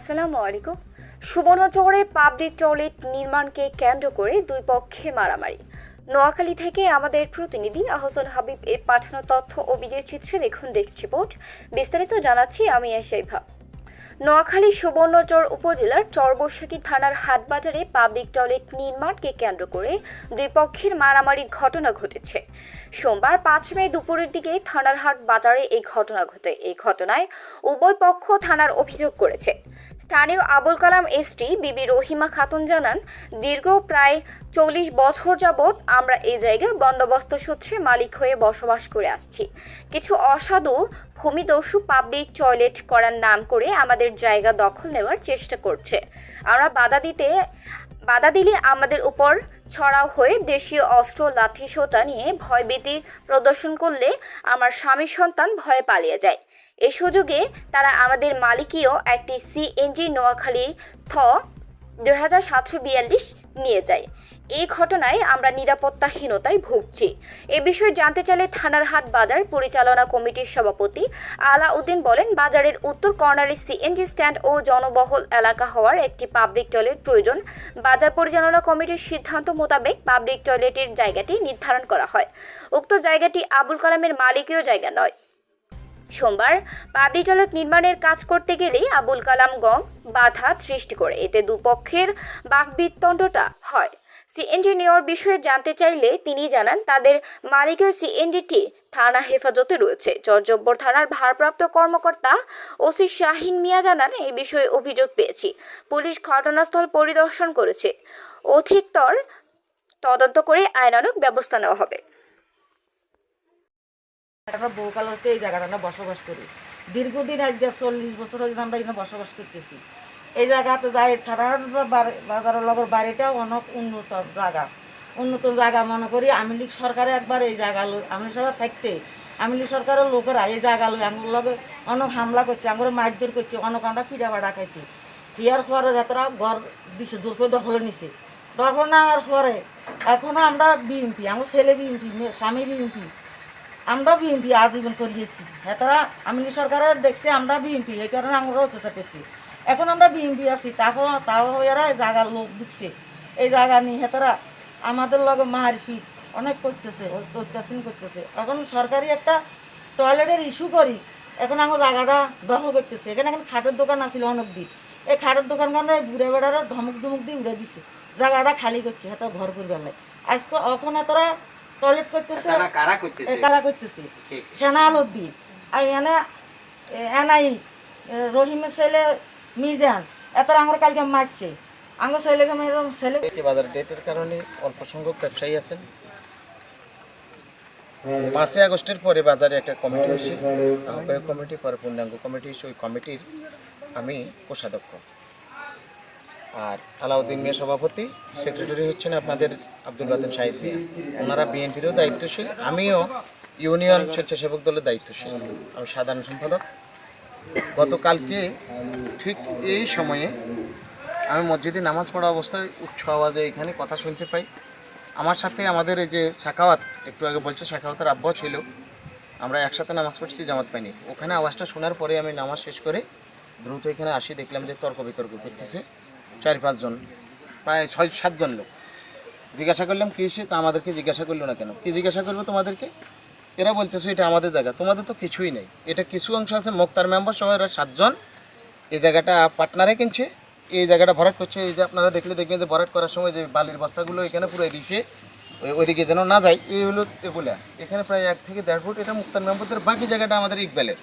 আসসালামু আলাইকুম। সুবর্ণচরে public toilet নির্মাণকে কেন্দ্র করে দুই পক্ষে মারামারি। নোয়াখালী থেকে আমাদের প্রতিনিধি আহসান হাবিব এর পাঠানো তথ্য ও বিদেশ চিত্রে দেখুন ডেস্ক রিপোর্ট। বিস্তারিত জানাচ্ছি আমি এসাইভা নোয়াখালী সুবর্ণচর উপজেলার চরবৈশাখী থানার হাটবাজারে পাবলিক টয়লেট নির্মাণকে কেন্দ্র করে দুই পক্ষের মারামারির ঘটনা ঘটেছে। সোমবার পাঁচ মে দুপুরের দিকে থানার হাট বাজারে এই ঘটনা ঘটে। এই ঘটনায় উভয় পক্ষ থানার অভিযোগ করেছে। স্থানীয় আবুল কালাম এসটি বিবি রহিমা খাতুন জানান, দীর্ঘ প্রায় চল্লিশ বছর যাবৎ আমরা এই জায়গায় বন্দোবস্ত সূত্রে মালিক হয়ে বসবাস করে আসছি। কিছু অসাধু ভূমিদস্যু পাবলিক টয়লেট করার নাম করে আমাদের জায়গা দখল নেওয়ার চেষ্টা করছে। আমরা বাধা দিতে, বাধা দিলে আমাদের উপর ছড়াও হয়ে দেশীয় অস্ত্র লাঠি সোটা নিয়ে ভয়ভীতি প্রদর্শন করলে আমার স্বামী সন্তান ভয়ে পালিয়ে যায়। এই সুযোগে তারা আমাদের মালিকীয় একটি সিএনজি নোয়াখালী থ দুই হাজার সাতশো বিয়াল্লিশ নিয়ে যায়। এই ঘটনায় আমরা নিরাপত্তাহীনতায় ভুগছি। এ বিষয়ে জানতে চাইলে থানার হাট বাজার পরিচালনা কমিটির সভাপতি আলাউদ্দিন বলেন, বাজারের উত্তর কর্নারে সিএনজি স্ট্যান্ড ও জনবহুল এলাকা হওয়ার একটি পাবলিক টয়লেট প্রয়োজন। বাজার পরিচালনা কমিটির সিদ্ধান্ত মোতাবেক পাবলিক টয়লেটের জায়গাটি নির্ধারণ করা হয়। উক্ত জায়গাটি আবুল কালামের মালিকীয় জায়গা নয়। সোমবার পাবলিক টয়লেট নির্মাণের কাজ করতে গেলেই আবুল কালাম গং বাধা সৃষ্টি করে। এতে দুপক্ষের বাকবিতণ্ডটা হয়। সিএনজি নেওয়ার বিষয়ে জানতে চাইলে তিনি জানান, তাদের মালিকের সিএনজিটি থানা হেফাজতে রয়েছে। চরজব্বর থানার ভারপ্রাপ্ত কর্মকর্তা ওসি শাহিন মিয়া জানান এই বিষয়ে অভিযোগ পেয়েছি। পুলিশ ঘটনাস্থল পরিদর্শন করেছে। অধিকতর তদন্ত করে আইনানুগ ব্যবস্থা নেওয়া হবে। আমরা বহুকাল হতে এই জায়গাটা আমরা বসবাস করি। দীর্ঘদিন আজ যে চল্লিশ বছর হয়েছে আমরা এখানে বসবাস করতেছি। এই জায়গাতে যাই সাধারণ বাজারের লগর বাড়িটা অনেক উন্নত জায়গা। উন্নত জায়গা মনে করি, আমি লীগ সরকারে একবার এই জায়গা লীগ সরকার থাকতে আওয়ামী লীগ সরকারের লোকেরা এই জায়গা লই, আমার লগে অনেক হামলা করছে, আমার মারধর করছে, অনেক আমরা ফিরা বাড়া খাইছি। ইয়ার পরে যাত্রা ঘর দিছে, জোর করে দখলে নিছে। দখল আর পরে এখনও আমরা বিএমপি আমার ছেলে বিএমপি স্বামী বিএমপি আমরা বিএনপি আজীবন করিয়েছি। হেতারা আমি সরকারের দেখছি, আমরা বিএনপি এই কারণে আমরা অত্যাচার করছি। এখন আমরা বিএনপি আছি তাও তাও এরা জায়গার লোক দিচ্ছে। এই জায়গা নিয়ে হেতারা আমাদের লগে মারপিট, অনেক করতেছে, অত্যাচার করতেছে। এখন সরকারি একটা টয়লেটের ইস্যু করি, এখন আমার জায়গাটা দখল করতেছে। এখানে এখন খাটের দোকান আছিল অনেক দিন এই খাটের দোকান কারণে ঘুরে বেড়ার ধমক ধমক দিয়ে উড়ে দিছে। জায়গাটা খালি করছে হেতা ঘর করবে আজকে ওখানে তোরা টয়লেট করতেছে কারা করতেছে? এ কারা করতেছে। সেনা আলুদ্দিন আর এনে এনাই রহিমের ছেলে মিজান এত আমার কালকে মারছে। আমার ছেলেকে মেয়ের ছেলে বাজার ডেটের কারণে অল্প সংখ্যক ব্যবসায়ী আছেন। পাঁচই আগস্টের পরে বাজারে একটা কমিটি হয়েছে। আহ্বায়ক কমিটি পরে পূর্ণাঙ্গ কমিটি। হয়েছে ওই কমিটির আমি কোষাধ্যক্ষ। আর আলাউদ্দিন মিয়া সভাপতি, সেক্রেটারি হচ্ছেন আপনাদের আব্দুল বাতেন সাহিদ ওনারা বিএনপিরও দায়িত্বশীল, আমিও ইউনিয়ন স্বেচ্ছাসেবক দলের দায়িত্বশীল। আমি সাধারণ সম্পাদক। গতকালকে ঠিক এই সময়ে আমি মসজিদে নামাজ পড়া অবস্থায় উচ্চ আওয়াজে এখানে কথা শুনতে পাই। আমার সাথে আমাদের এই যে শাখাওয়াত, একটু আগে বলছে শাখাওয়াতের আব্বাও ছিল। আমরা একসাথে নামাজ পড়ছি, জামাত পাইনি। ওখানে আওয়াজটা শোনার পরে আমি নামাজ শেষ করে দ্রুত এখানে আসি, দেখলাম যে তর্ক বিতর্ক করতেছে। চার পাঁচজন প্রায় ছয় সাতজন লোক। জিজ্ঞাসা করলাম, কী সে আমাদেরকে জিজ্ঞাসা করল না কেন? কি জিজ্ঞাসা করব তোমাদেরকে? এরা বলতেছে, এটা আমাদের জায়গা। তোমাদের তো কিছুই নেই। এটা কিছু অংশ আছে, মোক্তার মেম্বার সহ এরা সাতজন এই জায়গাটা পার্টনারে কিনছে। এই জায়গাটা ভরাট করছে। এই যে আপনারা দেখলে দেখবেন যে ভরাট করার সময় যে বালির বস্তাগুলো এখানে পুরো দিয়েছে, ওই ওইদিকে যেন না যায়, এই হলো এগুলা। এখানে প্রায় এক থেকে দেড় ফুট এটা মুক্তার মেম্বারদের বাকি জায়গাটা আমাদের ইকবালের।